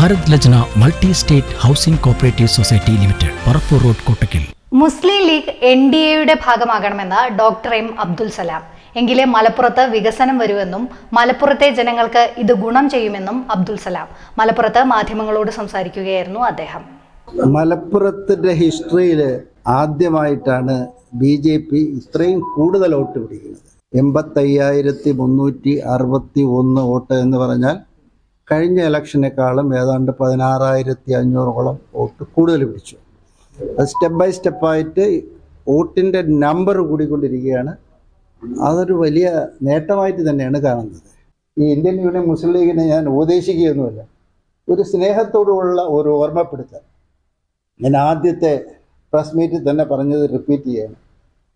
Bharat Lajna multi state housing cooperative society limited Parappur road Kottakkal. Muslim League N D എയുടെ ഭാഗമാകണമെന്ന് doctor M Abdul Salam. എങ്കിലേ മലപ്പുറത്ത് വികസനം വരുമെന്നും മലപ്പുറത്തെ ജനങ്ങൾക്ക് ഇത് ഗുണം ചെയ്യുമെന്നും അബ്ദുൽ സലാം. മലപ്പുറത്ത് മാധ്യമങ്ങളോട് സംസാരിക്കുകയായിരുന്നു അദ്ദേഹം. മലപ്പുറത്തിന്റെ ഹിസ്റ്ററിയിൽ ആദ്യമായിട്ടാണ് ബി ജെ പി ഇത്രയും കൂടുതൽ വോട്ട് പിടിക്കുന്നത്. എൺപത്തയ്യായിരത്തി മുന്നൂറ്റി അറുപത്തി ഒന്ന് വോട്ട് എന്ന് പറഞ്ഞാൽ കഴിഞ്ഞ ഇലക്ഷനേക്കാളും ഏതാണ്ട് പതിനാറായിരത്തി അഞ്ഞൂറോളം വോട്ട് കൂടുതൽ പിടിച്ചു. അത് സ്റ്റെപ്പ് ബൈ സ്റ്റെപ്പായിട്ട് വോട്ടിന്റെ നമ്പർ കൂടിക്കൊണ്ടിരിക്കുകയാണ്. അതൊരു വലിയ നേട്ടമായിട്ട് തന്നെയാണ് കാണുന്നത്. ഈ ഇന്ത്യൻ യൂണിയൻ മുസ്ലിം ലീഗിനെ ഞാൻ ഉപദേശിക്കുകയൊന്നുമില്ല. ഒരു സ്നേഹത്തോടുള്ള ഒരു ഓർമ്മപ്പെടുത്തൽ. ഞാൻ ആദ്യത്തെ പ്രസ് മീറ്റിൽ തന്നെ പറഞ്ഞത് റിപ്പീറ്റ് ചെയ്യാണ്.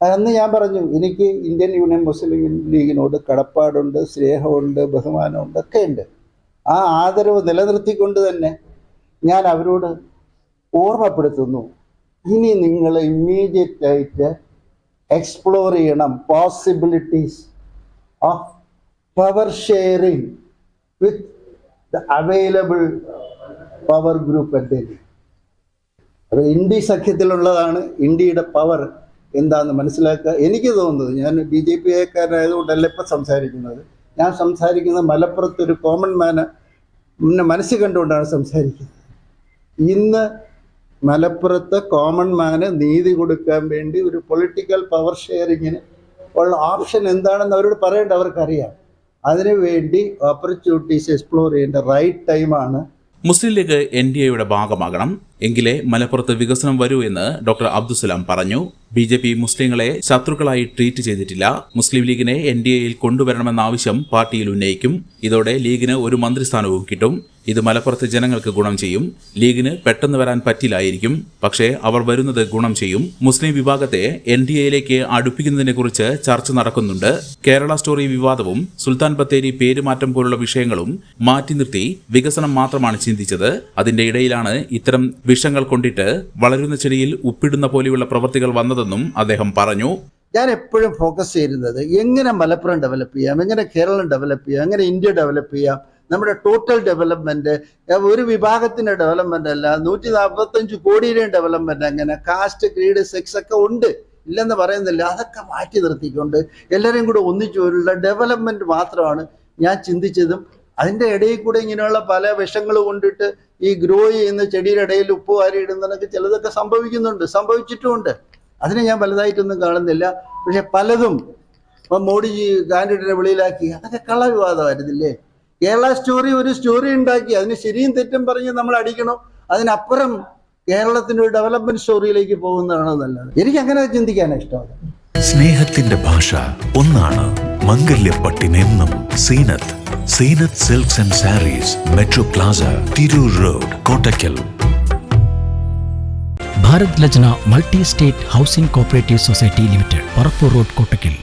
അന്ന് ഞാൻ പറഞ്ഞു എനിക്ക് ഇന്ത്യൻ യൂണിയൻ മുസ്ലിം ലീഗിനോട് കടപ്പാടുണ്ട് സ്നേഹമുണ്ട് ബഹുമാനമുണ്ട് ഒക്കെ ഉണ്ട് ആ ആദരവ് നിലനിർത്തിക്കൊണ്ട് തന്നെ ഞാൻ അവരോട് ഓർമ്മപ്പെടുത്തുന്നു. ഇനി നിങ്ങൾ ഇമ്മീഡിയറ്റ് ആയിട്ട് എക്സ്പ്ലോർ ചെയ്യണം possibilities of power sharing with the available power group at അത് ഇന്ത്യ സഖ്യത്തിലുള്ളതാണ് ഇന്ത്യയുടെ പവർ എന്താണെന്ന് മനസ്സിലാക്കുക. എനിക്ക് തോന്നുന്നത് ഞാൻ ബി ജെ പി കാരനായതുകൊണ്ടല്ല ഇപ്പം സംസാരിക്കുന്നത്. ഞാൻ സംസാരിക്കുന്നത് മലപ്പുറത്ത് ഒരു കോമൺ മാന് പിന്നെ മനസ്സ് കണ്ടുകൊണ്ടാണ് സംസാരിക്കുന്നത്. ഇന്ന് മലപ്പുറത്ത് കോമൺ മാന് നീതി കൊടുക്കാൻ വേണ്ടി ഒരു പൊളിറ്റിക്കൽ പവർ ഷെയറിങ്ങിന് ഉള്ള ഓപ്ഷൻ എന്താണെന്ന് അവരോട് പറയേണ്ട അവർക്കറിയാം. അതിനുവേണ്ടി ഓപ്പർച്യൂണിറ്റീസ് എക്സ്പ്ലോർ ചെയ്യേണ്ട റൈറ്റ് ടൈമാണ് മുസ്ലിം ലീഗ് എൻ ഡി എയുടെ ഭാഗമാകണം. എങ്കിലേ മലപ്പുറത്ത് വികസനം വരൂ എന്ന് ഡോക്ടർ അബ്ദുസലാം പറഞ്ഞു. ബി ജെ പി മുസ്ലിങ്ങളെ ശത്രുക്കളായി ട്രീറ്റ് ചെയ്തിട്ടില്ല. മുസ്ലിം ലീഗിനെ എൻ ഡി എയിൽ കൊണ്ടുവരണമെന്ന ആവശ്യം പാർട്ടിയിൽ ഉന്നയിക്കും. ഇതോടെ ലീഗിന് ഒരു മന്ത്രിസ്ഥാനവും കിട്ടും. ഇത് മലപ്പുറത്തെ ജനങ്ങൾക്ക് ഗുണം ചെയ്യും. ലീഗിന് പെട്ടെന്ന് വരാൻ പറ്റില്ലായിരിക്കും. പക്ഷേ അവർ വരുന്നത് ഗുണം ചെയ്യും. മുസ്ലിം വിഭാഗത്തെ എൻ ഡി എയിലേക്ക് അടുപ്പിക്കുന്നതിനെക്കുറിച്ച് ചർച്ച നടക്കുന്നുണ്ട്. കേരള സ്റ്റോറി വിവാദവും സുൽത്താൻ ബത്തേരി പേരുമാറ്റം പോലുള്ള വിഷയങ്ങളും മാറ്റി നിർത്തി വികസനം മാത്രമാണ് ചിന്തിച്ചത്. അതിന്റെ ഇടയിലാണ് ഇത്തരം വിഷങ്ങൾ കൊണ്ടിട്ട് വളരുന്ന ചെടിയിൽ ഉപ്പിടുന്ന പോലെയുള്ള പ്രവൃത്തികൾ വന്നതെന്നും അദ്ദേഹം പറഞ്ഞു. ഞാൻ എപ്പോഴും ഫോക്കസ് ചെയ്യുന്നത് എങ്ങനെ മലപ്പുറം ഡെവലപ്പ് ചെയ്യാം എങ്ങനെ കേരളം ഡെവലപ്പ് ചെയ്യാം എങ്ങനെ ഇന്ത്യ ഡെവലപ്പ് ചെയ്യാം നമ്മുടെ ടോട്ടൽ ഡെവലപ്മെന്റ് ഒരു വിഭാഗത്തിന്റെ ഡെവലപ്മെന്റ് അല്ല നൂറ്റി നാൽപ്പത്തഞ്ച് കോടിയുടെയും ഡെവലപ്മെന്റ് അങ്ങനെ കാസ്റ്റ് ക്രീഡ് സെക്സ് ഒക്കെ ഉണ്ട് ഇല്ലെന്ന് പറയുന്നില്ല അതൊക്കെ മാറ്റി നിർത്തിക്കൊണ്ട് എല്ലാവരെയും കൂടെ ഒന്നിച്ചുള്ള ഡെവലപ്മെന്റ് മാത്രമാണ് ഞാൻ ചിന്തിച്ചതും അതിന്റെ ഇടയിൽ കൂടെ ഇങ്ങനെയുള്ള പല വിഷങ്ങൾ കൊണ്ടിട്ട് ഈ ഗ്രോ ചെയ്യുന്ന ചെടിയുടെ ഇടയിൽ ഉപ്പ് വാരി ഇടുന്നതൊക്കെ ചിലതൊക്കെ സംഭവിക്കുന്നുണ്ട് സംഭവിച്ചിട്ടുമുണ്ട്. അതിനെ ഞാൻ വലുതായിട്ടൊന്നും കാണുന്നില്ല. പക്ഷെ പലതും ഇപ്പം മോഡിജി കാൻഡിഡേറ്റിനെ വെളിയിലാക്കി. അതൊക്കെ കള്ളവിവാദമായിരുന്നില്ലേ കേരള സ്റ്റോറി ഒരു സ്റ്റോറി ഉണ്ടാക്കി. അതിന് ശരിയും തെറ്റും പറഞ്ഞ് നമ്മൾ അടിക്കണം. അതിനപ്പുറം കേരളത്തിന്റെ ഒരു ഡെവലപ്മെന്റ് സ്റ്റോറിയിലേക്ക് പോകുന്നതാണ് നല്ലത്? എനിക്ക് അങ്ങനെ ചിന്തിക്കാനാണ് ഇഷ്ടമാണ് സ്നേഹത്തിന്റെ ഭാഷ ഒന്നാണ് മംഗല്യപ്പട്ടിനെന്നും Seenath Seenath silks and sarees metro plaza Tirur road Kottakkal. Bharat Lajna multi state housing cooperative society limited Parappur road Kottakkal